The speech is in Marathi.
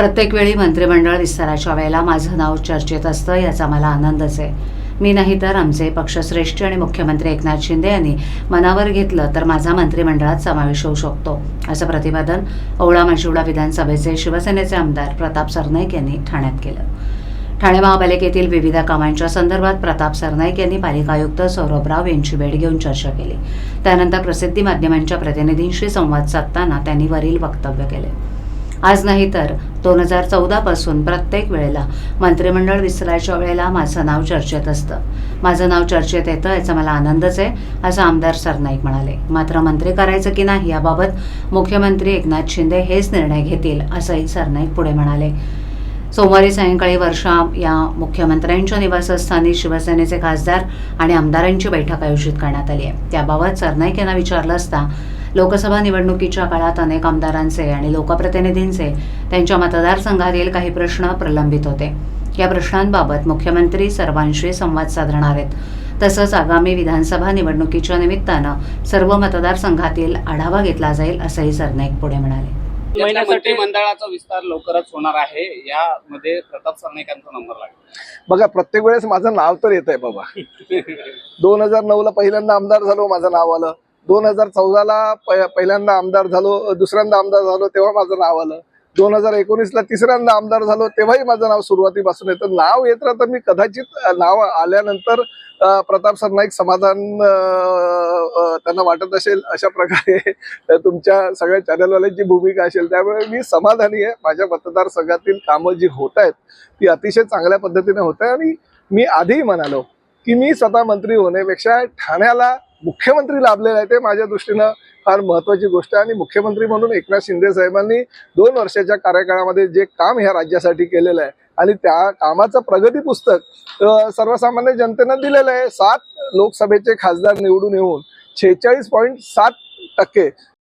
प्रत्येक वेळी मंत्रिमंडळ विस्ताराच्या वेळेला माझं नाव चर्चेत असतं याचा मला आनंदच आहे. मी नाही तर आमचे पक्षश्रेष्ठी आणि मुख्यमंत्री एकनाथ शिंदे यांनी मनावर घेतलं तर माझा मंत्रिमंडळात समावेश होऊ शकतो असं प्रतिपादन ओवळा माशिवडा विधानसभेचे शिवसेनेचे आमदार प्रताप सरनाईक यांनी ठाण्यात केलं. ठाणे महापालिकेतील विविध कामांच्या संदर्भात प्रताप सरनाईक यांनी पालिका आयुक्त सौरभ राव यांची भेट घेऊन चर्चा केली. त्यानंतर प्रसिद्धी माध्यमांच्या प्रतिनिधींशी संवाद साधताना त्यांनी वरील वक्तव्य केले. आज नाही तर दोन हजार चौदा पासून प्रत्येक वेळेला मंत्रिमंडळ विस्ताराच्या वेळेला माझं नाव चर्चेत असतं. माझं नाव चर्चेत येतं याचा मला आनंदच आहे असं आमदार सरनाईक म्हणाले. मात्र मंत्री करायचं की नाही याबाबत मुख्यमंत्री एकनाथ शिंदे हेच निर्णय घेतील असंही सरनाईक पुढे म्हणाले. सोमवारी सायंकाळी वर्षा या मुख्यमंत्र्यांच्या निवासस्थानी शिवसेनेचे खासदार आणि आमदारांची बैठक आयोजित करण्यात आली आहे. त्याबाबत सरनाईक यांना विचारलं असता लोकसभा निवडणुकीच्या काळात अनेक आमदारांचे आणि लोकप्रतिनिधींचे त्यांच्या मतदारसंघातील काही प्रश्न प्रलंबित होते. या प्रश्नांबाबत मुख्यमंत्री सर्वांशी संवाद साधणार आहेत. तसंच आगामी विधानसभा निवडणुकीच्या निमित्तानं सर्व मतदारसंघातील आढावा घेतला जाईल असंही सरनाईक पुढे म्हणाले. महिन्यासाठी- मंत्रिमंडळाचा विस्तार लवकरच होणार आहे. यामध्ये प्रताप सरनाईकांचा नंबर लागला. बघा प्रत्येक वेळेस माझं नाव तर येत आहे बाबा. दोन हजार नऊ ला पहिल्यांदा आमदार झालो माझं नाव आलं. दोन हजार चौदाला पहिल्यांदा आमदार झालो दुसऱ्यांदा आमदार झालो तेव्हा माझं नाव आलं. दोन हजार एकोणीस ला तिसऱ्यांदा आमदार झालो तेव्हाही माझं नाव सुरुवातीपासून येतं. नाव येत राहतं मी कदाचित नाव आल्यानंतर प्रताप सरनाईक समाधान त्यांना वाटत असेल अशा प्रकारे तुमच्या सगळ्या चॅनलवाल्यांची भूमिका असेल. त्यामुळे मी समाधानी आहे. माझ्या मतदारसंघातील कामं जी होत आहेत ती अतिशय चांगल्या पद्धतीने होत आहे. आणि मी आधीही म्हणालो की मी स्वतः मंत्री होण्यापेक्षा ठाण्याला मुख्यमंत्री लाभलेला आहे ते माझ्या दृष्टीनं फार महत्वाची गोष्ट आहे. आणि मुख्यमंत्री म्हणून एकनाथ शिंदे साहेबांनी दोन वर्षाच्या कार्यकाळामध्ये जे काम ह्या राज्यासाठी केलेलं आहे आणि त्या कामाचं प्रगती पुस्तक सर्वसामान्य जनतेनं दिलेलं आहे. सात लोकसभेचे खासदार निवडून येऊन शेहेचाळीस पॉईंट सात टक्के.